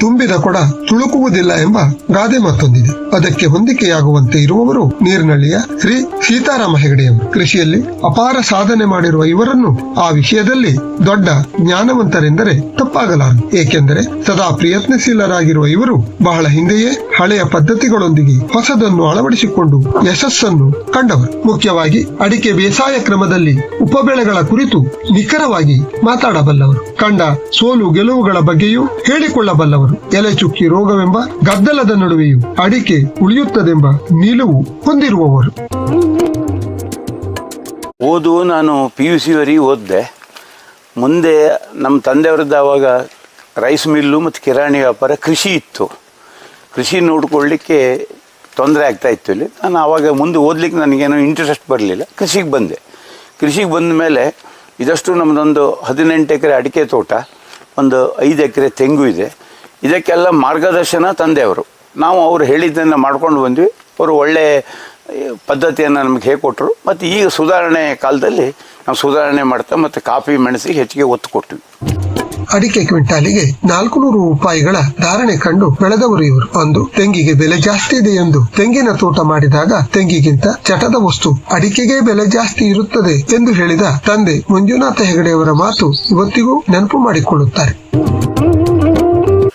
ತುಂಬಿದ ಕೊಡ ತುಳುಕುವುದಿಲ್ಲ ಎಂಬ ಗಾದೆ ಮತ್ತೊಂದಿದೆ. ಅದಕ್ಕೆ ಹೊಂದಿಕೆಯಾಗುವಂತೆ ಇರುವವರು ನೀರಿನಳ್ಳಿಯ ಶ್ರೀ ಸೀತಾರಾಮ ಹೆಗಡೆಯವರು. ಕೃಷಿಯಲ್ಲಿ ಅಪಾರ ಸಾಧನೆ ಮಾಡಿರುವ ಇವರನ್ನು ಆ ವಿಷಯದಲ್ಲಿ ದೊಡ್ಡ ಜ್ಞಾನವಂತರೆಂದರೆ ತಪ್ಪಾಗಲಾರದು. ಏಕೆಂದರೆ ಸದಾ ಪ್ರಯತ್ನಶೀಲರಾಗಿರುವ ಇವರು ಬಹಳ ಹಿಂದೆಯೇ ಹಳೆಯ ಪದ್ಧತಿಗಳೊಂದಿಗೆ ಹೊಸದನ್ನು ಅಳವಡಿಸಿಕೊಂಡು ಯಶಸ್ಸನ್ನು ಕಂಡವರು. ಮುಖ್ಯವಾಗಿ ಅಡಿಕೆ ಬೇಸಾಯ ಕ್ರಮದಲ್ಲಿ ಉಪಬೆಳೆಗಳ ಕುರಿತು ನಿಖರವಾಗಿ ಮಾತಾಡಬಲ್ಲವರು. ಕಂಡ ಸೋಲು ಗೆಲುವುಗಳ ಬಗ್ಗೆಯೂ ಹೇಳಿಕೊಳ್ಳಬಲ್ಲವರು. ಎಲೆ ಚುಕ್ಕಿ ರೋಗವೆಂಬ ಗದ್ದಲದ ನಡುವೆಯೂ ಅಡಿಕೆ ಉಳಿಯುತ್ತದೆಂಬ ನಿಲುವು ಹೊಂದಿರುವವರು. ಓದು ನಾನು ಪಿ ಯು ಸಿವರೆಗೆ ಓದಿದೆ. ಮುಂದೆ ನಮ್ಮ ತಂದೆಯವ್ರದ್ದು ಆವಾಗ ರೈಸ್ ಮಿಲ್ಲು ಮತ್ತು ಕಿರಾಣಿ ವ್ಯಾಪಾರ ಕೃಷಿ ಇತ್ತು. ಕೃಷಿ ನೋಡ್ಕೊಳ್ಳಿಕ್ಕೆ ತೊಂದರೆ ಆಗ್ತಾ ಇತ್ತು ಇಲ್ಲಿ. ನಾನು ಆವಾಗ ಮುಂದೆ ಓದಲಿಕ್ಕೆ ನನಗೇನೋ ಇಂಟ್ರೆಸ್ಟ್ ಬರಲಿಲ್ಲ. ಕೃಷಿಗೆ ಬಂದೆ. ಕೃಷಿಗೆ ಬಂದ ಮೇಲೆ ಇದಷ್ಟು ನಮ್ಮದೊಂದು ಹದಿನೆಂಟು ಎಕರೆ ಅಡಿಕೆ ತೋಟ, ಒಂದು ಐದು ಎಕರೆ ತೆಂಗು ಇದೆ. ಇದಕ್ಕೆಲ್ಲ ಮಾರ್ಗದರ್ಶನ ತಂದೆಯವರು ನಾವು ಅವ್ರು ಹೇಳಿದ್ದನ್ನು ಮಾಡ್ಕೊಂಡು ಬಂದ್ವಿ. ಅವರು ಒಳ್ಳೆ ಪದ್ಧತಿಯನ್ನು ನಮಗೆ ಕೊಟ್ಟರು ಮತ್ತು ಈಗ ಸುಧಾರಣೆ ಕಾಲದಲ್ಲಿ ನಾವು ಸುಧಾರಣೆ ಮಾಡ್ತಾ ಮತ್ತು ಕಾಫಿ ಮೆಣಸಿಗೆ ಹೆಚ್ಚಿಗೆ ಒತ್ತು ಕೊಟ್ವಿ. ಅಡಿಕೆ ಕ್ವಿಂಟಾಲಿಗೆ ನಾಲ್ಕು ನೂರು ರೂಪಾಯಿಗಳ ಧಾರಣೆ ಕಂಡು ಬೆಳೆದವರು ಇವರು. ಅಂದು ತೆಂಗಿಗೆ ಬೆಲೆ ಜಾಸ್ತಿ ಇದೆ ಎಂದು ತೆಂಗಿನ ತೋಟ ಮಾಡಿದಾಗ ತೆಂಗಿಗಿಂತ ಚಟದ ವಸ್ತು ಅಡಿಕೆಗೆ ಬೆಲೆ ಜಾಸ್ತಿ ಇರುತ್ತದೆ ಎಂದು ಹೇಳಿದ ತಂದೆ ಮಂಜುನಾಥ ಹೆಗಡೆಯವರ ಮಾತು ಇವತ್ತಿಗೂ ನೆನಪು ಮಾಡಿಕೊಳ್ಳುತ್ತಾರೆ.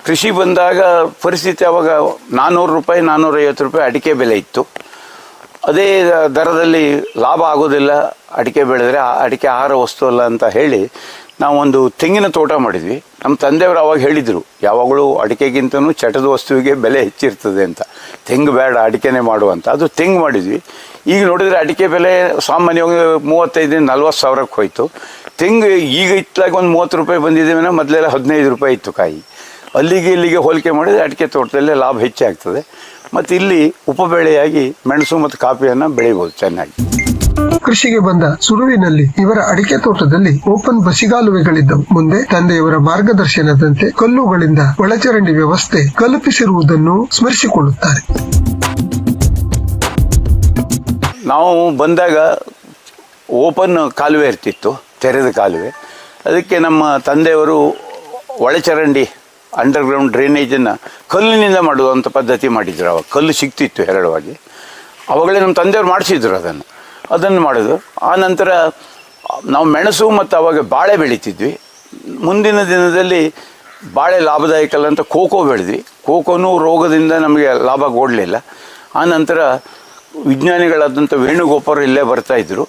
ಕೃಷಿ ಬಂದಾಗ ಪರಿಸ್ಥಿತಿ ಅವಾಗ ನಾನ್ನೂರು ರೂಪಾಯಿ ನಾನ್ನೂರೈವತ್ತು ರೂಪಾಯಿ ಅಡಿಕೆ ಬೆಲೆ ಇತ್ತು. ಅದೇ ದರದಲ್ಲಿ ಲಾಭ ಆಗೋದಿಲ್ಲ, ಅಡಿಕೆ ಬೆಳೆದ್ರೆ ಅಡಿಕೆ ಆಹಾರ ವಸ್ತು ಅಲ್ಲ ಅಂತ ಹೇಳಿ ನಾವು ಒಂದು ತೆಂಗಿನ ತೋಟ ಮಾಡಿದ್ವಿ. ನಮ್ಮ ತಂದೆಯವರು ಅವಾಗ ಹೇಳಿದರು, ಯಾವಾಗಲೂ ಅಡಿಕೆಗಿಂತನೂ ಚಟದ ವಸ್ತುವಿಗೆ ಬೆಲೆ ಹೆಚ್ಚಿರ್ತದೆ ಅಂತ. ತೆಂಗು ಬೇಡ, ಅಡಿಕೆನೇ ಮಾಡುವಂತ ಅದು ತೆಂಗು ಮಾಡಿದ್ವಿ. ಈಗ ನೋಡಿದರೆ ಅಡಿಕೆ ಬೆಲೆ ಸಾಮಾನ್ಯವಾಗಿ ಮೂವತ್ತೈದರಿಂದ ನಲ್ವತ್ತು ಸಾವಿರಕ್ಕೆ ಹೋಯಿತು. ತೆಂಗು ಈಗ ಇತ್ತಲಾಗಿ ಒಂದು ಮೂವತ್ತು ರೂಪಾಯಿ ಬಂದಿದೆ ಮೊದಲೆಲ್ಲ ಹದಿನೈದು ರೂಪಾಯಿ ಇತ್ತು ಕಾಯಿ. ಅಲ್ಲಿಗೆ ಇಲ್ಲಿಗೆ ಹೋಲಿಕೆ ಮಾಡಿದರೆ ಅಡಿಕೆ ತೋಟದಲ್ಲೇ ಲಾಭ ಹೆಚ್ಚಾಗ್ತದೆ. ಮತ್ತು ಇಲ್ಲಿ ಉಪಬೆಳೆಯಾಗಿ ಮೆಣಸು ಮತ್ತು ಕಾಫಿಯನ್ನು ಬೆಳಿಬೋದು ಚೆನ್ನಾಗಿ. ಕೃಷಿಗೆ ಬಂದ ಸುರುವಿನಲ್ಲಿ ಇವರ ಅಡಿಕೆ ತೋಟದಲ್ಲಿ ಓಪನ್ ಬಸಿಗಾಲುವೆಗಳಿದ್ದವು. ಮುಂದೆ ತಂದೆಯವರ ಮಾರ್ಗದರ್ಶನದಂತೆ ಕಲ್ಲುಗಳಿಂದ ಒಳಚರಂಡಿ ವ್ಯವಸ್ಥೆ ಕಲ್ಪಿಸಿರುವುದನ್ನು ಸ್ಮರಿಸಿಕೊಳ್ಳುತ್ತಾರೆ. ನಾವು ಬಂದಾಗ ಓಪನ್ ಕಾಲುವೆ ಇರ್ತಿತ್ತು ತೆರೆದ ಕಾಲುವೆ. ಅದಕ್ಕೆ ನಮ್ಮ ತಂದೆಯವರು ಒಳಚರಂಡಿ ಅಂಡರ್ಗ್ರೌಂಡ್ ಡ್ರೈನೇಜನ್ನು ಕಲ್ಲಿನಿಂದ ಮಾಡುವಂಥ ಪದ್ಧತಿ ಮಾಡಿದ್ರು ಅವಾಗ. ಕಲ್ಲು ಸಿಗ್ತಿತ್ತು ಹೇರಳವಾಗಿ. ಅವಾಗಲೇ ನಮ್ಮ ತಂದೆಯವ್ರು ಮಾಡಿಸಿದ್ರು ಅದನ್ನು. ಅದನ್ನು ಮಾಡೋದು. ಆ ನಂತರ ನಾವು ಮೆಣಸು ಮತ್ತು ಅವಾಗ ಬಾಳೆ ಬೆಳಿತಿದ್ವಿ. ಮುಂದಿನ ದಿನದಲ್ಲಿ ಬಾಳೆ ಲಾಭದಾಯಕ ಅಲ್ಲ ಅಂತ ಕೋಕೋ ಬೆಳೆದ್ವಿ. ಕೋಕೋನು ರೋಗದಿಂದ ನಮಗೆ ಲಾಭ ಕೊಡಲಿಲ್ಲ. ಆ ನಂತರ ವಿಜ್ಞಾನಿಗಳಾದಂಥ ವೇಣುಗೋಪಾಲ್ ಇಲ್ಲೇ ಬರ್ತಾ ಇದ್ರು.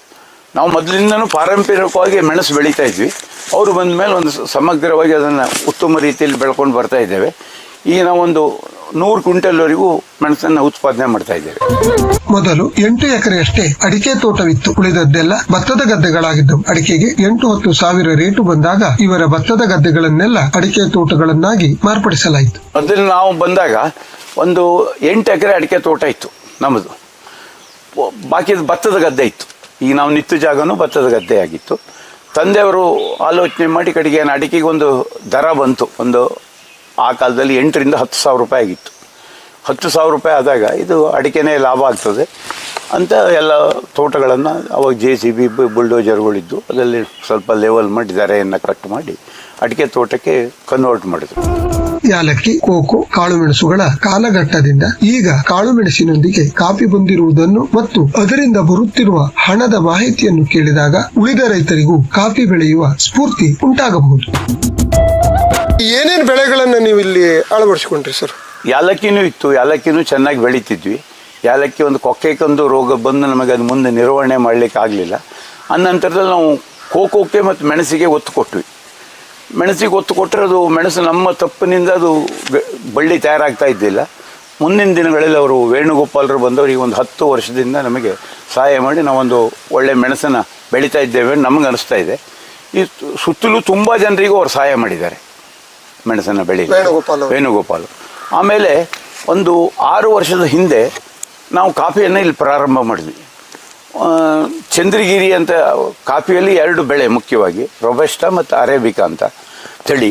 ನಾವು ಮೊದಲಿಂದನೂ ಪಾರಂಪರಿಕವಾಗಿ ಮೆಣಸು ಬೆಳೀತಾ ಇದ್ವಿ. ಅವರು ಬಂದ ಮೇಲೆ ಒಂದು ಸಮಗ್ರವಾಗಿ ಅದನ್ನು ಉತ್ತಮ ರೀತಿಯಲ್ಲಿ ಬೆಳ್ಕೊಂಡು ಬರ್ತಾ ಇದ್ದೇವೆ. ಈಗ ನಾವೊಂದು ನೂರು ಕ್ವಿಂಟಲ್ವರೆಗೂ ಮೆಣಸನ್ನು ಉತ್ಪಾದನೆ ಮಾಡ್ತಾ ಇದ್ದೇವೆ. ಮೊದಲು ಎಂಟು ಎಕರೆಯಷ್ಟೇ ಅಡಿಕೆ ತೋಟವಿತ್ತು. ಉಳಿದದ್ದೆಲ್ಲ ಭತ್ತದ ಗದ್ದೆಗಳಾಗಿದ್ದವು. ಅಡಿಕೆಗೆ ಎಂಟು ಹತ್ತು ಸಾವಿರ ರೇಟು ಬಂದಾಗ ಇವರ ಭತ್ತದ ಗದ್ದೆಗಳನ್ನೆಲ್ಲ ಅಡಿಕೆ ತೋಟಗಳನ್ನಾಗಿ ಮಾರ್ಪಡಿಸಲಾಯಿತು. ಮೊದಲು ನಾವು ಬಂದಾಗ ಒಂದು ಎಂಟು ಎಕರೆ ಅಡಿಕೆ ತೋಟ ಇತ್ತು ನಮ್ಮದು. ಬಾಕಿದ ಬಾಕಿ ಭತ್ತದ ಗದ್ದೆ ಇತ್ತು. ಈಗ ನಾವು ನಿತ್ತ ಜಾಗನೂ ಭತ್ತದ ಗದ್ದೆ ಆಗಿತ್ತು ತಂದೆಯವರು ಆಲೋಚನೆ ಮಾಡಿ ಕಡೆಗೆ ಏನು ಅಡಿಕೆಗೆ ಒಂದು ದರ ಬಂತು. ಒಂದು ಆ ಕಾಲದಲ್ಲಿ ಎಂಟರಿಂದ ಹತ್ತು ಸಾವಿರ ರೂಪಾಯಿ ಆಗಿತ್ತು. ಹತ್ತು ಸಾವಿರ ರೂಪಾಯಿ ಆದಾಗ ಇದು ಅಡಿಕೆನೇ ಲಾಭ ಆಗ್ತದೆ ಅಂತ ಎಲ್ಲ ತೋಟಗಳನ್ನು ಅವಾಗ ಜೆ ಸಿ ಬಿ, ಬುಲ್ಡೋಜರ್ಗಳಿದ್ದು ಅದರಲ್ಲಿ ಸ್ವಲ್ಪ ಲೆವೆಲ್ ಮಾಡಿ ದರೆಯನ್ನು ಕರೆಕ್ಟ್ ಮಾಡಿ ಅಡಿಕೆ ತೋಟಕ್ಕೆ ಕನ್ವರ್ಟ್ ಮಾಡಿದ್ರು. ಯಾಲಕ್ಕಿ ಕೋಕೋ ಕಾಳುಮೆಣಸುಗಳ ಕಾಲಘಟ್ಟದಿಂದ ಈಗ ಕಾಳುಮೆಣಸಿನೊಂದಿಗೆ ಕಾಫಿ ಬಂದಿರುವುದನ್ನು ಮತ್ತು ಅದರಿಂದ ಬರುತ್ತಿರುವ ಹಣದ ಮಾಹಿತಿಯನ್ನು ಕೇಳಿದಾಗ ಉಳಿದ ರೈತರಿಗೂ ಕಾಫಿ ಬೆಳೆಯುವ ಸ್ಫೂರ್ತಿ ಉಂಟಾಗಬಹುದು. ಏನೇನು ಬೆಳೆಗಳನ್ನು ನೀವು ಇಲ್ಲಿ ಅಳವಡಿಸಿಕೊಂಡ್ರಿ ಸರ್? ಯಾಲಕ್ಕಿನೂ ಇತ್ತು. ಯಾಲಕ್ಕಿನೂ ಚೆನ್ನಾಗಿ ಬೆಳೀತಿದ್ವಿ. ಯಾಲಕ್ಕಿ ಒಂದು ಕೊಕ್ಕೆಕೊಂದು ರೋಗ ಬಂದು ನಮಗೆ ಅದು ಮುಂದೆ ನಿರ್ವಹಣೆ ಮಾಡಲಿಕ್ಕೆ ಆಗಲಿಲ್ಲ. ಆ ನಂತರದಲ್ಲಿ ನಾವು ಕೋಕೋಕ್ಕೆ ಮತ್ತು ಮೆಣಸಿಗೆ ಒತ್ತು ಕೊಟ್ವಿ. ಮೆಣಸಿಗೆ ಒತ್ತು ಕೊಟ್ಟರೆ ಅದು ಮೆಣಸು ನಮ್ಮ ತಪ್ಪಿನಿಂದ ಅದು ಬೆ- ಬಳ್ಳಿ ತಯಾರಾಗ್ತಾ ಇದ್ದಿಲ್ಲ. ಮುಂದಿನ ದಿನಗಳಲ್ಲಿ ಅವರು ವೇಣುಗೋಪಾಲರು ಬಂದವರು ಈ ಒಂದು ಹತ್ತು ವರ್ಷದಿಂದ ನಮಗೆ ಸಹಾಯ ಮಾಡಿ ನಾವೊಂದು ಒಳ್ಳೆ ಮೆಣಸನ್ನು ಬೆಳೀತಾ ಇದ್ದೇವೆ ಅಂತ ನಮಗೆ ಅನಿಸ್ತಾ ಇದೆ. ಈ ಸುತ್ತಲೂ ತುಂಬ ಜನರಿಗೂ ಅವರು ಸಹಾಯ ಮಾಡಿದ್ದಾರೆ ಮೆಣಸನ್ನು ಬೆಳೆ ವೇಣುಗೋಪಾಲ ಆಮೇಲೆ ಒಂದು ಆರು ವರ್ಷದ ಹಿಂದೆ ನಾವು ಕಾಫಿಯನ್ನು ಇಲ್ಲಿ ಪ್ರಾರಂಭ ಮಾಡಿದ್ವಿ. ಚಂದ್ರಗಿರಿ ಅಂತ ಕಾಫಿಯಲ್ಲಿ ಎರಡು ಬೆಳೆ ಮುಖ್ಯವಾಗಿ, ರೊಬೆಸ್ಟಾ ಮತ್ತು ಅರೇಬಿಕಾ ಅಂತ ತಳಿ,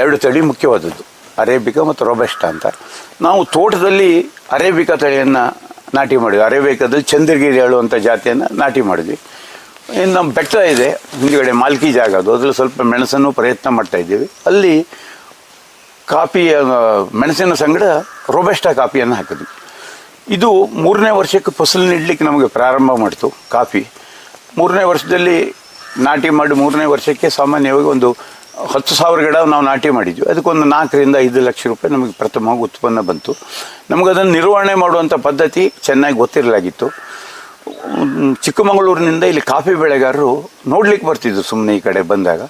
ಎರಡು ತಳಿ ಮುಖ್ಯವಾದದ್ದು, ಅರೇಬಿಕಾ ಮತ್ತು ರೊಬೆಸ್ಟಾ ಅಂತ. ನಾವು ತೋಟದಲ್ಲಿ ಅರೇಬಿಕಾ ತಳಿಯನ್ನು ನಾಟಿ ಮಾಡಿದ್ವಿ. ಅರೇಬಿಕಾದಲ್ಲಿ ಚಂದ್ರಗಿರಿ ಹೇಳುವಂಥ ಜಾತಿಯನ್ನು ನಾಟಿ ಮಾಡಿದ್ವಿ. ಇನ್ನು ನಮ್ಮ ಬೆಟ್ಟ ಇದೆ, ಹಿಂದುಗಡೆ ಮಾಲ್ಕಿ ಜಾಗ ಅದು. ಅದರಲ್ಲಿ ಸ್ವಲ್ಪ ಮೆಣಸನ್ನು ಪ್ರಯತ್ನ ಮಾಡ್ತಾ ಇದ್ದೀವಿ. ಅಲ್ಲಿ ಕಾಫಿ ಮೆಣಸಿನ ಸಂಗಡ ರೊಬೆಸ್ಟಾ ಕಾಫಿಯನ್ನು ಹಾಕಿದ್ವಿ. ಇದು ಮೂರನೇ ವರ್ಷಕ್ಕೆ ಫಸಲು ನೀಡಲಿಕ್ಕೆ ನಮಗೆ ಪ್ರಾರಂಭ ಮಾಡಿತು ಕಾಫಿ. ಮೂರನೇ ವರ್ಷದಲ್ಲಿ ನಾಟಿ ಮಾಡಿ ಮೂರನೇ ವರ್ಷಕ್ಕೆ ಸಾಮಾನ್ಯವಾಗಿ ಒಂದು ಹತ್ತು ಸಾವಿರ ಗಿಡ ನಾವು ನಾಟಿ ಮಾಡಿದ್ವಿ. ಅದಕ್ಕೊಂದು ನಾಲ್ಕರಿಂದ ಐದು ಲಕ್ಷ ರೂಪಾಯಿ ನಮಗೆ ಪ್ರಥಮವಾಗಿ ಉತ್ಪನ್ನ ಬಂತು. ನಮಗೆ ಅದನ್ನು ನಿರ್ವಹಣೆ ಮಾಡುವಂಥ ಪದ್ಧತಿ ಚೆನ್ನಾಗಿ ಗೊತ್ತಿರಲಾಗಿತ್ತು. ಚಿಕ್ಕಮಗಳೂರಿನಿಂದ ಇಲ್ಲಿ ಕಾಫಿ ಬೆಳೆಗಾರರು ನೋಡ್ಲಿಕ್ಕೆ ಬರ್ತಿದ್ರು ಸುಮ್ಮನೆ ಈ ಕಡೆ ಬಂದಾಗ.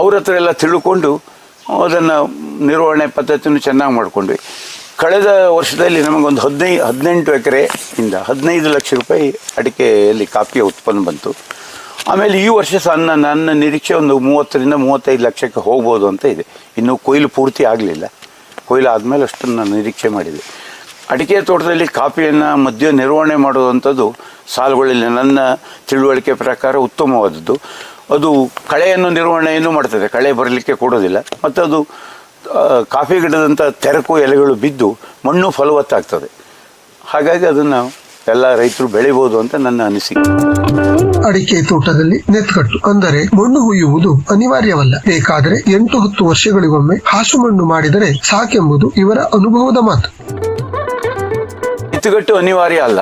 ಅವ್ರ ಹತ್ರ ಎಲ್ಲ ತಿಳ್ಕೊಂಡು ಅದನ್ನು ನಿರ್ವಹಣೆ ಪದ್ಧತಿಯನ್ನು ಚೆನ್ನಾಗಿ ಮಾಡ್ಕೊಂಡ್ವಿ. ಕಳೆದ ವರ್ಷದಲ್ಲಿ ನಮಗೊಂದು ಹದಿನೈದು ಹದಿನೆಂಟು ಎಕರೆಯಿಂದ ಹದಿನೈದು ಲಕ್ಷ ರೂಪಾಯಿ ಅಡಿಕೆಯಲ್ಲಿ ಕಾಫಿಯ ಉತ್ಪನ್ನ ಬಂತು. ಆಮೇಲೆ ಈ ವರ್ಷ ಸಹ ನನ್ನ ನಿರೀಕ್ಷೆ ಒಂದು ಮೂವತ್ತರಿಂದ ಮೂವತ್ತೈದು ಲಕ್ಷಕ್ಕೆ ಹೋಗ್ಬೋದು ಅಂತ ಇದೆ. ಇನ್ನು ಕೊಯ್ಲು ಪೂರ್ತಿ ಆಗಲಿಲ್ಲ. ಕೊಯ್ಲು ಆದಮೇಲೆ ಅಷ್ಟನ್ನು ನಾನು ನಿರೀಕ್ಷೆ ಮಾಡಿದೆ. ಅಡಿಕೆ ತೋಟದಲ್ಲಿ ಕಾಫಿಯನ್ನು ಮಧ್ಯ ನಿರ್ವಹಣೆ ಮಾಡುವಂಥದ್ದು ಸಾಲುಗಳಲ್ಲಿ ನನ್ನ ತಿಳುವಳಿಕೆ ಪ್ರಕಾರ ಉತ್ತಮವಾದದ್ದು. ಅದು ಕಳೆಯನ್ನು ನಿರ್ವಹಣೆಯನ್ನು ಮಾಡ್ತದೆ. ಕಳೆ ಬರಲಿಕ್ಕೆ ಕೊಡೋದಿಲ್ಲ. ಮತ್ತು ಅದು ಕಾಫಿ ಗಿಡದಂಥ ತೆರಕು ಎಲೆಗಳು ಬಿದ್ದು ಮಣ್ಣು ಫಲವತ್ತಾಗ್ತದೆ. ಹಾಗಾಗಿ ಅದನ್ನು ಎಲ್ಲ ರೈತರು ಬೆಳಿಬೋದು ಅಂತ ನನ್ನ ಅನಿಸಿಕೆ. ಅಡಿಕೆ ತೋಟದಲ್ಲಿ ನೆತ್ಕಟ್ಟು ಅಂದರೆ ಮಣ್ಣು ಹುಯ್ಯುವುದು ಅನಿವಾರ್ಯವಲ್ಲ. ಬೇಕಾದರೆ ಎಂಟು ಹತ್ತು ವರ್ಷಗಳಿಗೊಮ್ಮೆ ಹಾಸು ಮಣ್ಣು ಮಾಡಿದರೆ ಸಾಕೆಂಬುದು ಇವರ ಅನುಭವದ ಮಾತು. ಎತ್ತುಗಟ್ಟು ಅನಿವಾರ್ಯ ಅಲ್ಲ.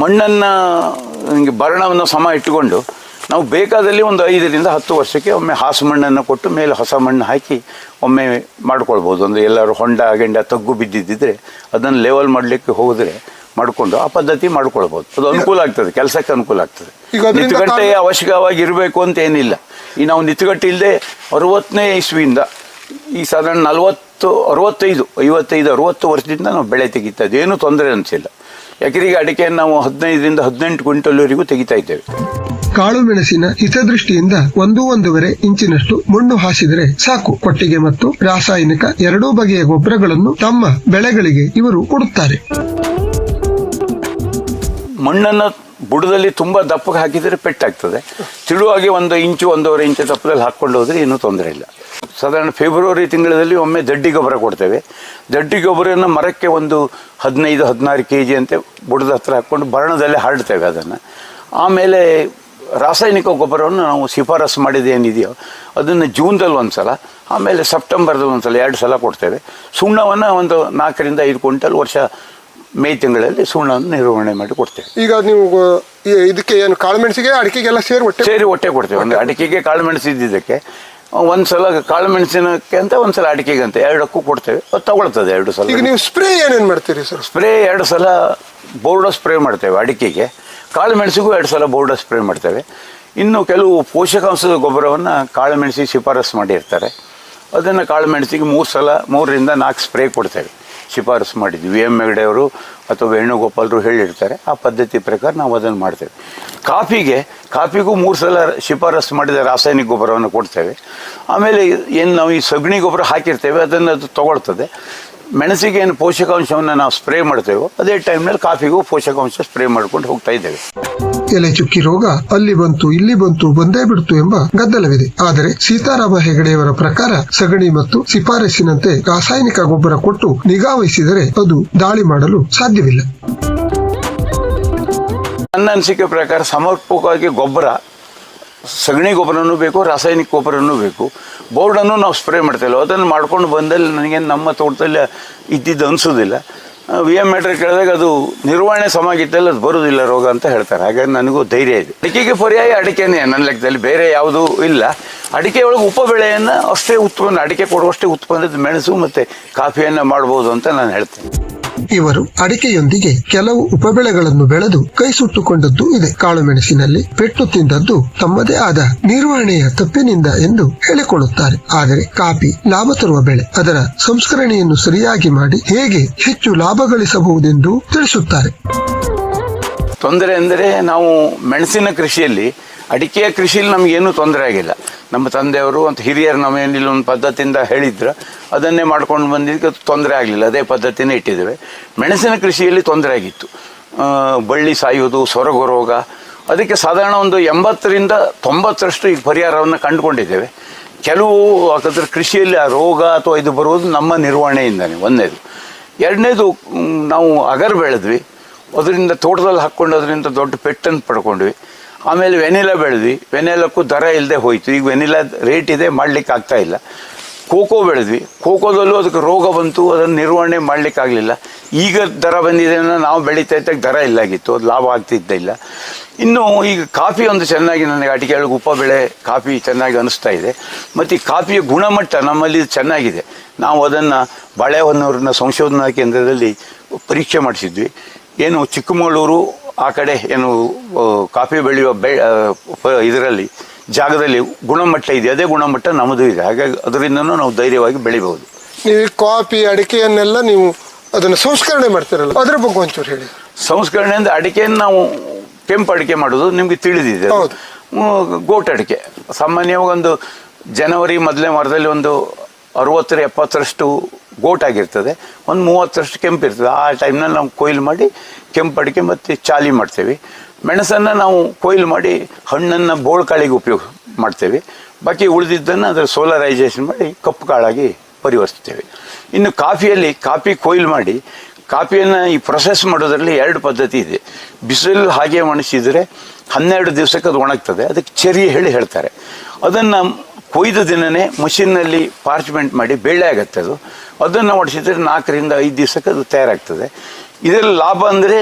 ಮಣ್ಣನ್ನ ಬರಣವನ್ನು ಭರಣವನ್ನು ಸಮ ಇಟ್ಟುಕೊಂಡು ನಾವು ಬೇಕಾದಲ್ಲಿ ಒಂದು ಐದರಿಂದ ಹತ್ತು ವರ್ಷಕ್ಕೆ ಒಮ್ಮೆ ಹಾಸು ಮಣ್ಣನ್ನು ಕೊಟ್ಟು ಮೇಲೆ ಹೊಸ ಮಣ್ಣು ಹಾಕಿ ಒಮ್ಮೆ ಮಾಡ್ಕೊಳ್ಬೋದು. ಅಂದರೆ ಎಲ್ಲರೂ ಹೊಂಡ ಗೆಂಡ ತಗ್ಗು ಬಿದ್ದಿದ್ದಿದ್ರೆ ಅದನ್ನು ಲೆವೆಲ್ ಮಾಡಲಿಕ್ಕೆ ಹೋದರೆ ಮಾಡಿಕೊಂಡು ಆ ಪದ್ಧತಿ ಮಾಡ್ಕೊಳ್ಬೋದು. ಅದು ಅನುಕೂಲ ಆಗ್ತದೆ ಕೆಲಸಕ್ಕೆ ಅನುಕೂಲ ಆಗ್ತದೆ. ನಿತ್ಗಟ್ಟೆ ಅವಶ್ಯಕವಾಗಿ ಇರಬೇಕು ಅಂತ ಏನಿಲ್ಲ. ಈ ನಾವು ನಿತ್ಗಟ್ಟೆ ಇಲ್ಲದೆ ಅರವತ್ತನೇ ಇಸ್ವಿಯಿಂದ ಈ ಸಾಧಾರಣ ನಲವತ್ತು ಅರವತ್ತೈದು ಐವತ್ತೈದು ಅರವತ್ತು ವರ್ಷದಿಂದ ನಾವು ಬೆಳೆ ತೆಗಿತಾ ಇದ್ದೀವಿ. ಏನೂ ತೊಂದರೆ ಅನಿಸಿಲ್ಲ. ಎಕರೆಗೆ ಅಡಿಕೆಯನ್ನು ನಾವು ಹದಿನೈದರಿಂದ ಹದಿನೆಂಟು ಕ್ವಿಂಟಲ್ವರೆಗೂ ತೆಗಿತಾ ಇದ್ದೇವೆ. ಕಾಳು ಮೆಣಸಿನ ಹಿತದೃಷ್ಟಿಯಿಂದ ಒಂದು ಒಂದೂವರೆ ಇಂಚಿನಷ್ಟು ಮಣ್ಣು ಹಾಸಿದರೆ ಸಾಕು. ಕೊಟ್ಟಿಗೆ ಮತ್ತು ರಾಸಾಯನಿಕ ಎರಡೂ ಬಗೆಯ ಗೊಬ್ಬರಗಳನ್ನು ತಮ್ಮ ಬೆಳೆಗಳಿಗೆ ಇವರು ಕೊಡುತ್ತಾರೆ. ಮಣ್ಣನ್ನು ಬುಡದಲ್ಲಿ ತುಂಬ ದಪ್ಪಗೆ ಹಾಕಿದರೆ ಪೆಟ್ಟಾಗ್ತದೆ. ತಿಳುವಾಗಿ ಒಂದು ಇಂಚು, ಒಂದೂವರೆ ಇಂಚು ದಪ್ಪದಲ್ಲಿ ಹಾಕ್ಕೊಂಡು ಹೋದರೆ ಏನೂ ತೊಂದರೆ ಇಲ್ಲ. ಸಾಧಾರಣ ಫೆಬ್ರವರಿ ತಿಂಗಳಲ್ಲಿ ಒಮ್ಮೆ ದಡ್ಡಿ ಗೊಬ್ಬರ ಕೊಡ್ತೇವೆ. ದಡ್ಡಿ ಗೊಬ್ಬರವನ್ನು ಮರಕ್ಕೆ ಒಂದು ಹದಿನೈದು, ಹದಿನಾರು ಕೆ ಜಿ ಅಂತೆ ಬುಡದ ಹತ್ರ ಹಾಕ್ಕೊಂಡು ಬರ್ಣದಲ್ಲೇ ಹರಡ್ತೇವೆ ಅದನ್ನು. ಆಮೇಲೆ ರಾಸಾಯನಿಕ ಗೊಬ್ಬರವನ್ನು ನಾವು ಶಿಫಾರಸು ಮಾಡಿದ ಏನಿದೆಯೋ ಅದನ್ನು ಜೂನ್ದಲ್ಲಿ ಒಂದು ಸಲ ಆಮೇಲೆ ಸೆಪ್ಟೆಂಬರ್ದಲ್ಲಿ ಒಂದು ಸಲ ಎರಡು ಸಲ ಕೊಡ್ತೇವೆ. ಸುಣ್ಣವನ್ನು ಒಂದು ನಾಲ್ಕರಿಂದ ಐದು ಕ್ವಿಂಟಲ್ ವರ್ಷ ಮೇ ತಿಂಗಳಲ್ಲಿ ಸುಣ್ಣವನ್ನು ನಿರ್ವಹಣೆ ಮಾಡಿ ಕೊಡ್ತೇವೆ. ಈಗ ನೀವು ಈ- ಇದಕ್ಕೆ ಏನು ಕಾಳುಮೆಣಸಿಗೆ ಅಡಿಕೆಗೆಲ್ಲ ಸೇರಿ ಒಟ್ಟೆ? ಸೇರಿ ಹೊಟ್ಟೆ ಕೊಡ್ತೇವೆ. ಒಂದು ಅಡಿಕೆಗೆ ಕಾಳು ಮೆಣಸು ಇದ್ದಿದ್ದಕ್ಕೆ ಒಂದು ಸಲ ಕಾಳುಮೆಣಸಿನಕ್ಕೆ ಅಂತ ಒಂದು ಸಲ ಅಡಿಕೆಗೆ ಅಂತ ಎರಡಕ್ಕೂ ಕೊಡ್ತೇವೆ. ಅದು ತಗೊಳ್ತದೆ ಎರಡು ಈಗ ಸಲ ನೀವು ಸ್ಪ್ರೇ ಏನೇನು ಮಾಡ್ತೀರಿ ಸರ್? ಸ್ಪ್ರೇ ಎರಡು ಸಲ ಬೋರ್ಡೋ ಸ್ಪ್ರೇ ಮಾಡ್ತೇವೆ ಅಡಿಕೆಗೆ. ಕಾಳುಮೆಣಸಿಗೂ ಎರಡು ಸಲ ಬೋರ್ಡೋ ಸ್ಪ್ರೇ ಮಾಡ್ತೇವೆ. ಇನ್ನು ಕೆಲವು ಪೋಷಕಾಂಶದ ಗೊಬ್ಬರವನ್ನು ಕಾಳುಮೆಣಸಿಗೆ ಶಿಫಾರಸು ಮಾಡಿರ್ತಾರೆ. ಅದನ್ನು ಕಾಳುಮೆಣಸಿಗೆ ಮೂರು ಸಲ ಮೂರರಿಂದ ನಾಲ್ಕು ಸ್ಪ್ರೇ ಕೊಡ್ತೇವೆ. ಶಿಫಾರಸು ಮಾಡಿದ್ವಿ. ವಿ ಎಂ ಹೆಗ್ಡೆಯವರು ಅಥವಾ ವೇಣುಗೋಪಾಲರು ಹೇಳಿರ್ತಾರೆ, ಆ ಪದ್ಧತಿ ಪ್ರಕಾರ ನಾವು ಅದನ್ನು ಮಾಡ್ತೇವೆ. ಕಾಫಿಗೆ, ಕಾಫಿಗೂ ಮೂರು ಸಲ ಶಿಫಾರಸು ಮಾಡಿದ ರಾಸಾಯನಿಕ ಗೊಬ್ಬರವನ್ನು ಕೊಡ್ತೇವೆ. ಆಮೇಲೆ ಏನು ನಾವು ಈ ಸಗಣಿ ಗೊಬ್ಬರ ಹಾಕಿರ್ತೇವೆ, ಅದನ್ನು ಅದು ತಗೊಳ್ತದೆ. ಮೆಣಸಿಗೆ ಏನು ಪೋಷಕಾಂಶವನ್ನು ನಾವು ಸ್ಪ್ರೇ ಮಾಡ್ತೇವೋ, ಅದೇ ಟೈಮ್ನಲ್ಲಿ ಕಾಫಿಗೂ ಪೋಷಕಾಂಶ ಸ್ಪ್ರೇ ಮಾಡ್ಕೊಂಡು ಹೋಗ್ತಾ ಇದ್ದೇವೆ. ಎಲೆ ಚುಕ್ಕಿ ರೋಗ ಅಲ್ಲಿ ಬಂತು, ಇಲ್ಲಿ ಬಂತು, ಬಂದೇ ಬಿಡ್ತು ಎಂಬ ಗದ್ದಲವಿದೆ. ಆದರೆ ಸೀತಾರಾಮ ಹೆಗಡೆಯವರ ಪ್ರಕಾರ ಸಗಣಿ ಮತ್ತು ಶಿಫಾರಸಿನಂತೆ ರಾಸಾಯನಿಕ ಗೊಬ್ಬರ ಕೊಟ್ಟು ನಿಗಾವಹಿಸಿದರೆ ಅದು ದಾಳಿ ಮಾಡಲು ಸಾಧ್ಯವಿಲ್ಲ. ನನ್ನ ಅನಿಸಿಕೆ ಪ್ರಕಾರ ಸಮರ್ಪಕವಾಗಿ ಗೊಬ್ಬರ, ಸಗಣಿ ಗೊಬ್ಬರನೂ ಬೇಕು, ರಾಸಾಯನಿಕ ಗೊಬ್ಬರನೂ ಬೇಕು. ಬೋರ್ಡನ್ನು ನಾವು ಸ್ಪ್ರೇ ಮಾಡ್ತೇವೆ ಅದನ್ನು ಮಾಡ್ಕೊಂಡು ಬಂದಲ್ಲಿ ನನಗೆ ನಮ್ಮ ತೋಟದಲ್ಲಿ ಇದ್ದಿದ್ದು ಅನಿಸೋದಿಲ್ಲ. ವಿ ಎಂ ಮೀಟರ್ ಕೇಳಿದಾಗ ಅದು ನಿರ್ವಹಣೆ ಸಮಾಗಿದ್ದಲ್ಲಿ ಅದು ಬರೋದಿಲ್ಲ ರೋಗ ಅಂತ ಹೇಳ್ತಾರೆ. ಹಾಗಾಗಿ ನನಗೂ ಧೈರ್ಯ ಇದೆ. ಅಡಿಕೆಗೆ ಪರ್ಯಾಯ ಅಡಿಕೆನೇ ನನ್ನ ಲೆಕ್ಕದಲ್ಲಿ ಬೇರೆ ಯಾವುದೂ ಇಲ್ಲ. ಅಡಿಕೆ ಒಳಗೆ ಉಪ ಬೆಳೆಯನ್ನು ಅಷ್ಟೇ ಉತ್ಪನ್ನ, ಅಡಿಕೆ ಕೊಡುವಷ್ಟೇ ಉತ್ಪನ್ನದ ಮೆಣಸು ಮತ್ತು ಕಾಫಿಯನ್ನು ಮಾಡ್ಬೋದು ಅಂತ ನಾನು ಹೇಳ್ತೇನೆ. ಇವರು ಅಡಿಕೆಯೊಂದಿಗೆ ಕೆಲವು ಉಪಬೆಳೆಗಳನ್ನು ಬೆಳೆದು ಕೈ ಸುಟ್ಟುಕೊಂಡದ್ದು ಇದೆ. ಕಾಳುಮೆಣಸಿನಲ್ಲಿ ಪೆಟ್ಟು ತಿಂದದ್ದು ತಮ್ಮದೇ ಆದ ನಿರ್ವಹಣೆಯ ತಪ್ಪಿನಿಂದ ಎಂದು ಹೇಳಿಕೊಳ್ಳುತ್ತಾರೆ. ಆದರೆ ಕಾಫಿ ಲಾಭ ತರುವ ಬೆಳೆ ಅದರ ಸಂಸ್ಕರಣೆಯನ್ನು ಸರಿಯಾಗಿ ಮಾಡಿ ಹೇಗೆ ಹೆಚ್ಚು ಲಾಭ ಗಳಿಸಬಹುದೆಂದು ತಿಳಿಸುತ್ತಾರೆ. ತೊಂದರೆ ಅಂದರೆ ನಾವು ಮೆಣಸಿನ ಕೃಷಿಯಲ್ಲಿ ಅಡಿಕೆಯ ಕೃಷಿಯಲ್ಲಿ ನಮಗೇನು ತೊಂದರೆ ಆಗಿಲ್ಲ. ನಮ್ಮ ತಂದೆಯವರು ಅಂತ ಹಿರಿಯರು ನಮ್ಮೇನಿಲ್ಲ ಒಂದು ಪದ್ಧತಿಯಿಂದ ಹೇಳಿದ್ರು. ಅದನ್ನೇ ಮಾಡ್ಕೊಂಡು ಬಂದಿದ್ದಕ್ಕೆ ತೊಂದರೆ ಆಗಲಿಲ್ಲ. ಅದೇ ಪದ್ಧತಿನೇ ಇಟ್ಟಿದ್ದೇವೆ. ಮೆಣಸಿನ ಕೃಷಿಯಲ್ಲಿ ತೊಂದರೆ ಆಗಿತ್ತು. ಬಳ್ಳಿ ಸಾಯುವುದು, ಸೊರಗು ರೋಗ. ಅದಕ್ಕೆ ಸಾಧಾರಣ ಒಂದು ಎಂಬತ್ತರಿಂದ ತೊಂಬತ್ತರಷ್ಟು ಈಗ ಪರಿಹಾರವನ್ನು ಕಂಡುಕೊಂಡಿದ್ದೇವೆ. ಕೆಲವು ಹಾಗಾದ್ರೆ ಕೃಷಿಯಲ್ಲಿ ಆ ರೋಗ ಅಥವಾ ಇದು ಬರುವುದು ನಮ್ಮ ನಿರ್ವಹಣೆಯಿಂದನೇ ಒಂದನೇದು ಎರಡನೇದು ನಾವು ಅಗರ್ ಬೆಳೆದ್ವಿ. ಅದರಿಂದ ತೋಟದಲ್ಲಿ ಹಾಕ್ಕೊಂಡು ಅದರಿಂದ ದೊಡ್ಡ ಪೆಟ್ಟನ್ನು ಪಡ್ಕೊಂಡ್ವಿ. ಆಮೇಲೆ ವೆನಿಲಾ ಬೆಳೆದ್ವಿ. ವೆನಿಲಕ್ಕೂ ದರ ಇಲ್ಲದೆ ಹೋಯ್ತು. ಈಗ ವೆನಿಲಾ ರೇಟ್ ಇದೆ, ಮಾಡಲಿಕ್ಕೆ ಆಗ್ತಾ ಇಲ್ಲ. ಖೋಖೋ ಬೆಳೆದ್ವಿ. ಖೋಖೋದಲ್ಲೂ ಅದಕ್ಕೆ ರೋಗ ಬಂತು, ಅದನ್ನು ನಿರ್ವಹಣೆ ಮಾಡಲಿಕ್ಕಾಗಲಿಲ್ಲ ಈಗ ದರ ಬಂದಿದೆ ನಾವು ಬೆಳೀತಾ ಇದ್ದಾಗ ದರ ಇಲ್ಲಾಗಿತ್ತು. ಅದು ಲಾಭ ಆಗ್ತಿದ್ದಿಲ್ಲ ಇನ್ನು ಈಗ ಕಾಫಿ ಒಂದು ಚೆನ್ನಾಗಿ ನನಗೆ ಅಡಿಕೆಗಳಿಗೆ ಒಳಗೆ ಉಪ ಬೆಳೆ, ಕಾಫಿ ಚೆನ್ನಾಗಿ ಅನಿಸ್ತಾ ಇದೆ. ಮತ್ತು ಈ ಕಾಫಿಯ ಗುಣಮಟ್ಟ ನಮ್ಮಲ್ಲಿ ಚೆನ್ನಾಗಿದೆ. ನಾವು ಅದನ್ನು ಬಾಳೆಹೊನ್ನೂರಿನ ಸಂಶೋಧನಾ ಕೇಂದ್ರದಲ್ಲಿ ಪರೀಕ್ಷೆ ಮಾಡಿಸಿದ್ವಿ. ಏನು ಚಿಕ್ಕಮಗಳೂರು ಆ ಕಡೆ ಏನು ಕಾಫಿ ಬೆಳೆಯುವ ಬೆ ಇದರಲ್ಲಿ ಜಾಗದಲ್ಲಿ ಗುಣಮಟ್ಟ ಇದೆ. ಅದೇ ಗುಣಮಟ್ಟ ನಮ್ಮದು ಇದೆ. ಹಾಗಾಗಿ ಅದರಿಂದನೂ ನಾವು ಧೈರ್ಯವಾಗಿ ಬೆಳಿಬಹುದು. ನೀವು ಕಾಫಿ ಅಡಿಕೆಯನ್ನೆಲ್ಲ ನೀವು ಅದನ್ನು ಸಂಸ್ಕರಣೆ ಮಾಡ್ತೀರಲ್ಲ ಅದ್ರ ಬಗ್ಗೆ ಒಂಚೂರು ಹೇಳಿ. ಸಂಸ್ಕರಣೆ ಅಂದರೆ ಅಡಿಕೆಯನ್ನು ನಾವು ಕೆಂಪು ಅಡಿಕೆ ಮಾಡೋದು ನಿಮಗೆ ತಿಳಿದಿದೆ. ಗೋಟ್ ಅಡಿಕೆ. ಸಾಮಾನ್ಯವಾಗಿ ಒಂದು ಜನವರಿ ಮೊದಲನೇ ವಾರದಲ್ಲಿ ಒಂದು ಅರವತ್ತರ, ಎಪ್ಪತ್ತರಷ್ಟು ಗೋಟ್ ಆಗಿರ್ತದೆ ಒಂದು ಮೂವತ್ತರಷ್ಟು ಕೆಂಪು ಇರ್ತದೆ ಆ ಟೈಮ್ನಲ್ಲಿ ನಾವು ಕೊಯ್ಲು ಮಾಡಿ ಕೆಂಪು ಅಡಿಕೆ ಮತ್ತು ಚಾಲಿ ಮಾಡ್ತೇವೆ. ಮೆಣಸನ್ನು ನಾವು ಕೊಯ್ಲು ಮಾಡಿ ಹಣ್ಣನ್ನು ಬೋಳ್ಕಾಳಿಗೆ ಉಪಯೋಗ ಮಾಡ್ತೇವೆ. ಬಾಕಿ ಉಳಿದಿದ್ದನ್ನು ಅದರ ಸೋಲರೈಸೇಷನ್ ಮಾಡಿ ಕಪ್ಪು ಕಾಳಾಗಿ ಪರಿವರ್ತಿಸ್ತೇವೆ ಇನ್ನು ಕಾಫಿಯಲ್ಲಿ ಕಾಫಿ ಕೊಯ್ಲು ಮಾಡಿ ಕಾಫಿಯನ್ನು ಈ ಪ್ರೊಸೆಸ್ ಮಾಡೋದರಲ್ಲಿ ಎರಡು ಪದ್ಧತಿ ಇದೆ. ಬಿಸಿಲು ಹಾಗೆ ಒಣಸಿದರೆ ಹನ್ನೆರಡು ದಿವಸಕ್ಕೆ ಅದು ಒಣಗ್ತದೆ. ಅದಕ್ಕೆ ಚೆರಿ ಹೇಳಿ ಹೇಳ್ತಾರೆ. ಅದನ್ನು ಕೊಯ್ದ ದಿನನೇ ಮಷಿನ್ನಲ್ಲಿ ಪಾರ್ಚ್ಮೆಂಟ್ ಮಾಡಿ ಬೇಳೆ ಆಗುತ್ತೆ ಅದು. ಅದನ್ನು ಒಡಿಸಿದ್ರೆ ನಾಲ್ಕರಿಂದ ಐದು ದಿವಸಕ್ಕೆ ಅದು ತಯಾರಾಗ್ತದೆ. ಇದರಲ್ಲಿ ಲಾಭ ಅಂದರೆ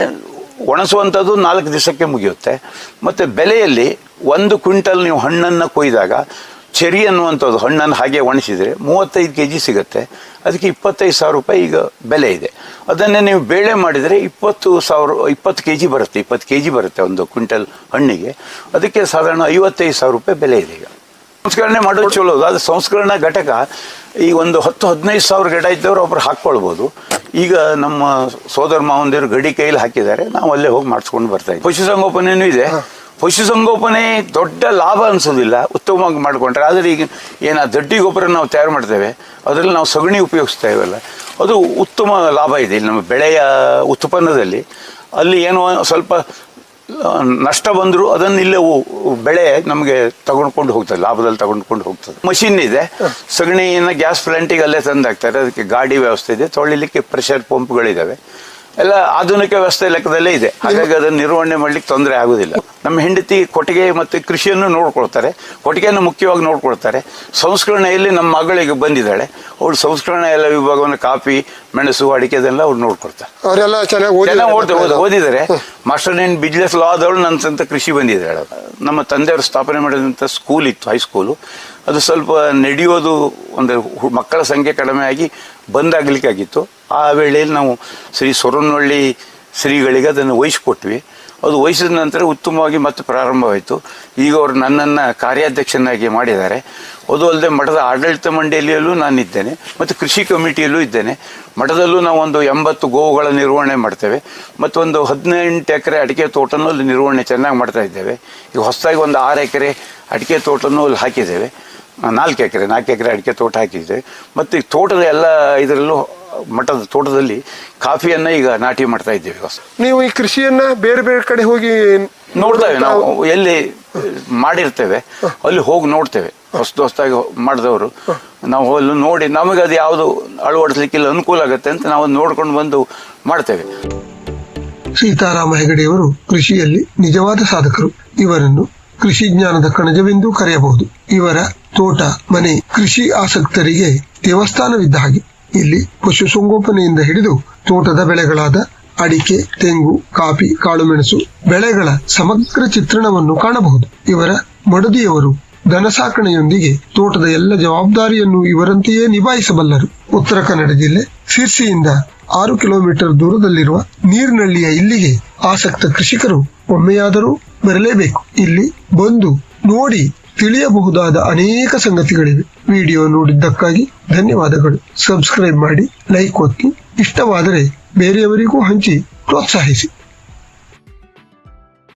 ಒಣಸುವಂಥದ್ದು ನಾಲ್ಕು ದಿವಸಕ್ಕೆ ಮುಗಿಯುತ್ತೆ. ಮತ್ತು ಬೆಲೆಯಲ್ಲಿ ಒಂದು ಕ್ವಿಂಟಲ್ ನೀವು ಹಣ್ಣನ್ನು ಕೊಯ್ದಾಗ ಚೆರಿ ಅನ್ನುವಂಥದ್ದು ಹಣ್ಣನ್ನು ಹಾಗೆ ಒಣಸಿದರೆ ಮೂವತ್ತೈದು ಕೆ ಜಿ ಸಿಗುತ್ತೆ. ಅದಕ್ಕೆ ಇಪ್ಪತ್ತೈದು ಸಾವಿರ ರೂಪಾಯಿ ಈಗ ಬೆಲೆ ಇದೆ. ಅದನ್ನೇ ನೀವು ಬೇಳೆ ಮಾಡಿದರೆ ಇಪ್ಪತ್ತು ಸಾವಿರ, ಇಪ್ಪತ್ತು ಕೆ ಜಿ ಬರುತ್ತೆ, ಇಪ್ಪತ್ತು ಕೆ ಜಿ ಬರುತ್ತೆ ಒಂದು ಕ್ವಿಂಟಲ್ ಹಣ್ಣಿಗೆ. ಅದಕ್ಕೆ ಸಾಧಾರಣ ಐವತ್ತೈದು ಸಾವಿರ ರೂಪಾಯಿ ಬೆಲೆ ಇದೆ ಈಗ. ಸಂಸ್ಕರಣೆ ಮಾಡೋದು ಚಲೋ ಅದು ಸಂಸ್ಕರಣಾ ಘಟಕ. ಈಗ ಒಂದು ಹತ್ತು, ಹದಿನೈದು ಸಾವಿರ ಗಿಡ ಇದ್ದವ್ರು ಒಬ್ರು ಹಾಕ್ಕೊಳ್ಬೋದು. ಈಗ ನಮ್ಮ ಸೋದರ ಮಾವಂದಿರು ಗಡಿ ಕೈಲಿ ಹಾಕಿದ್ದಾರೆ. ನಾವು ಅಲ್ಲೇ ಹೋಗಿ ಮಾಡಿಸ್ಕೊಂಡು ಬರ್ತಾ ಇದ್ದೀವಿ ಪಶುಸಂಗೋಪನೆಯೂ ಇದೆ. ಪಶುಸಂಗೋಪನೆ ದೊಡ್ಡ ಲಾಭ ಅನಿಸೋದಿಲ್ಲ. ಉತ್ತಮವಾಗಿ ಮಾಡಿಕೊಂಡ್ರೆ. ಆದರೆ ಈಗ ಏನು ಆ ದಡ್ಡಿ ಗೊಬ್ಬರ ನಾವು ತಯಾರು ಮಾಡ್ತೇವೆ. ಅದರಲ್ಲಿ ನಾವು ಸಗಣಿ ಉಪಯೋಗಿಸ್ತಾ ಅದು ಉತ್ತಮ ಲಾಭ ಇದೆ. ನಮ್ಮ ಬೆಳೆಯ ಉತ್ಪನ್ನದಲ್ಲಿ. ಅಲ್ಲಿ ಏನೋ ಸ್ವಲ್ಪ ನಷ್ಟ ಬಂದರೂ ಅದನ್ನ ಇಲ್ಲೇ ಬೆಳೆ ನಮಗೆ ತಗೊಂಡ್ಕೊಂಡು ಹೋಗ್ತದೆ ಲಾಭದಲ್ಲಿ ತಗೊಂಡ್ಕೊಂಡು ಹೋಗ್ತದೆ. ಮಷಿನ್ ಇದೆ. ಸಗಣಿಯನ್ನು ಗ್ಯಾಸ್ ಪ್ಲಾಂಟಿಗೆ ಅಲ್ಲೇ ತಂದಾಗ್ತಾರೆ ಅದಕ್ಕೆ ಗಾಡಿ ವ್ಯವಸ್ಥೆ ಇದೆ. ತೊಳಿಲಿಕ್ಕೆ ಪ್ರೆಷರ್ ಪಂಪ್ಗಳಿದ್ದಾವೆ ಎಲ್ಲ ಆಧುನಿಕ ವ್ಯವಸ್ಥೆ ಲೆಕ್ಕದಲ್ಲೇ ಇದೆ. ಹಾಗಾಗಿ ಅದನ್ನು ನಿರ್ವಹಣೆ ಮಾಡ್ಲಿಕ್ಕೆ ತೊಂದರೆ ಆಗೋದಿಲ್ಲ. ನಮ್ಮ ಹೆಂಡತಿ ಕೊಟ್ಟಿಗೆ ಮತ್ತು ಕೃಷಿಯನ್ನು ನೋಡ್ಕೊಳ್ತಾರೆ. ಕೊಟ್ಟಿಗೆಯನ್ನು ಮುಖ್ಯವಾಗಿ ನೋಡ್ಕೊಳ್ತಾರೆ. ಸಂಸ್ಕರಣೆಯಲ್ಲಿ ನಮ್ಮ ಮಗಳಿಗೆ ಬಂದಿದ್ದಾಳೆ ಅವಳು ಸಂಸ್ಕರಣೆ ಎಲ್ಲ ವಿಭಾಗವನ್ನು ಕಾಫಿ ಮೆಣಸು ಅಡಿಕೆ ಅದೆಲ್ಲ ಅವ್ರು ನೋಡ್ಕೊಳ್ತಾರೆ. ಅವರೆಲ್ಲ ಚೆನ್ನಾಗಿ ಚೆನ್ನಾಗಿ ಓದಿ ಓದಿ ಓದಿದ್ದಾರೆ. ಮಾಸ್ಟರ್ ಇನ್ ಬಿಸ್ನೆಸ್ ಲಾ ಆದವಳು ನನ್ನ ಕೃಷಿ ಬಂದಿದ್ದಾಳೆ ನಮ್ಮ ತಂದೆಯವರು ಸ್ಥಾಪನೆ ಮಾಡಿದಂಥ ಸ್ಕೂಲ್ ಇತ್ತು ಹೈಸ್ಕೂಲು ಅದು ಸ್ವಲ್ಪ ನಡೆಯೋದು ಒಂದು ಮಕ್ಕಳ ಸಂಖ್ಯೆ ಕಡಿಮೆ ಆಗಿ ಬಂದಾಗಲಿಕ್ಕಾಗಿತ್ತು. ಆ ವೇಳೆಯಲ್ಲಿ ನಾವು ಶ್ರೀ ಸೊರನಹಳ್ಳಿ ಶ್ರೀಗಳಿಗೆ ಅದನ್ನು ವಹಿಸಿಕೊಟ್ವಿ. ಅದು ವಹಿಸಿದ ನಂತರ ಉತ್ತಮವಾಗಿ ಮತ್ತೆ ಪ್ರಾರಂಭವಾಯಿತು. ಈಗ ಅವರು ನನ್ನನ್ನು ಕಾರ್ಯಾಧ್ಯಕ್ಷನಾಗಿ ಮಾಡಿದ್ದಾರೆ. ಅದು ಅಲ್ಲದೆ ಮಠದ ಆಡಳಿತ ಮಂಡಳಿಯಲ್ಲೂ ನಾನಿದ್ದೇನೆ. ಮತ್ತು ಕೃಷಿ ಕಮಿಟಿಯಲ್ಲೂ ಇದ್ದೇನೆ. ಮಠದಲ್ಲೂ ನಾವು ಒಂದು ಎಂಬತ್ತು ಗೋವುಗಳ ನಿರ್ವಹಣೆ ಮಾಡ್ತೇವೆ. ಮತ್ತು ಒಂದು ಹದಿನೆಂಟು ಎಕರೆ ಅಡಿಕೆ ತೋಟನೂ ಅಲ್ಲಿ ನಿರ್ವಹಣೆ ಚೆನ್ನಾಗಿ ಮಾಡ್ತಾ ಇದ್ದೇವೆ. ಈಗ ಹೊಸದಾಗಿ ಒಂದು ಆರು ಎಕರೆ ಅಡಿಕೆ ತೋಟನೂ ಅಲ್ಲಿ ಹಾಕಿದ್ದೇವೆ. ನಾಲ್ಕು ಎಕರೆ ನಾಲ್ಕು ಎಕರೆ ಅಡಿಕೆ ತೋಟ ಹಾಕಿದ್ದೆ. ಮತ್ತು ಈ ತೋಟದ ಎಲ್ಲ ಇದರಲ್ಲೂ ಮಠದ ತೋಟದಲ್ಲಿ ಕಾಫಿಯನ್ನು ಈಗ ನಾಟಿ ಮಾಡ್ತಾ ಇದ್ದೇವೆ ಹೊಸ. ನೀವು ಈ ಕೃಷಿಯನ್ನ ಬೇರೆ ಬೇರೆ ಕಡೆ ಹೋಗಿ ನೋಡ್ತೇವೆ ನಾವು. ಎಲ್ಲಿ ಮಾಡಿರ್ತೇವೆ ಅಲ್ಲಿ ಹೋಗಿ ನೋಡ್ತೇವೆ. ಹೊಸ್ತು ಹೊಸದಾಗಿ ಮಾಡಿದವರು. ನಾವು ಅಲ್ಲಿ ನೋಡಿ ನಮಗೆ ಅದು ಯಾವುದು ಅಳವಡಿಸ್ಲಿಕ್ಕಿಲ್ಲ ಅನುಕೂಲ ಆಗುತ್ತೆ ಅಂತ ನಾವು ನೋಡ್ಕೊಂಡು ಬಂದು ಮಾಡ್ತೇವೆ. ಸೀತಾರಾಮ ಹೆಗಡೆಯವರು ಕೃಷಿಯಲ್ಲಿ ನಿಜವಾದ ಸಾಧಕರು. ಇವರನ್ನು ಕೃಷಿ ಜ್ಞಾನದ ಕಣಜವೆಂದು ಕರೆಯಬಹುದು. ಇವರ ತೋಟ, ಮನೆ, ಕೃಷಿ ಆಸಕ್ತರಿಗೆ ದೇವಸ್ಥಾನವಿದ್ದ ಹಾಗೆ. ಇಲ್ಲಿ ಪಶುಸಂಗೋಪನೆಯಿಂದ ಹಿಡಿದು ತೋಟದ ಬೆಳೆಗಳಾದ ಅಡಿಕೆ, ತೆಂಗು, ಕಾಫಿ, ಕಾಳುಮೆಣಸು ಬೆಳೆಗಳ ಸಮಗ್ರ ಚಿತ್ರಣವನ್ನು ಕಾಣಬಹುದು. ಇವರ ಮಡದಿಯವರು ದನ ಸಾಕಣೆಯೊಂದಿಗೆ ತೋಟದ ಎಲ್ಲ ಜವಾಬ್ದಾರಿಯನ್ನು ಇವರಂತೆಯೇ ನಿಭಾಯಿಸಬಲ್ಲರು. ಉತ್ತರ ಕನ್ನಡ ಜಿಲ್ಲೆ ಸಿರ್ಸಿಯಿಂದ ಆರು ಕಿಲೋಮೀಟರ್ ದೂರದಲ್ಲಿರುವ ನೀರ್ನಳ್ಳಿಯ ಇಲ್ಲಿಗೆ ಆಸಕ್ತ ಕೃಷಿಕರು ಒಮ್ಮೆಯಾದರೂ ಬರಲೇಬೇಕು. ಇಲ್ಲಿ ಬಂದು ನೋಡಿ ತಿಳಿಯಬಹುದಾದ ಅನೇಕ ಸಂಗತಿಗಳಿವೆ. ವಿಡಿಯೋ ನೋಡಿದ್ದಕ್ಕಾಗಿ ಧನ್ಯವಾದಗಳು. ಸಬ್ಸ್ಕ್ರೈಬ್ ಮಾಡಿ ಲೈಕ್ ಒತ್ತಿ. ಇಷ್ಟವಾದರೆ ಬೇರೆಯವರಿಗೂ ಹಂಚಿ ಪ್ರೋತ್ಸಾಹಿಸಿ.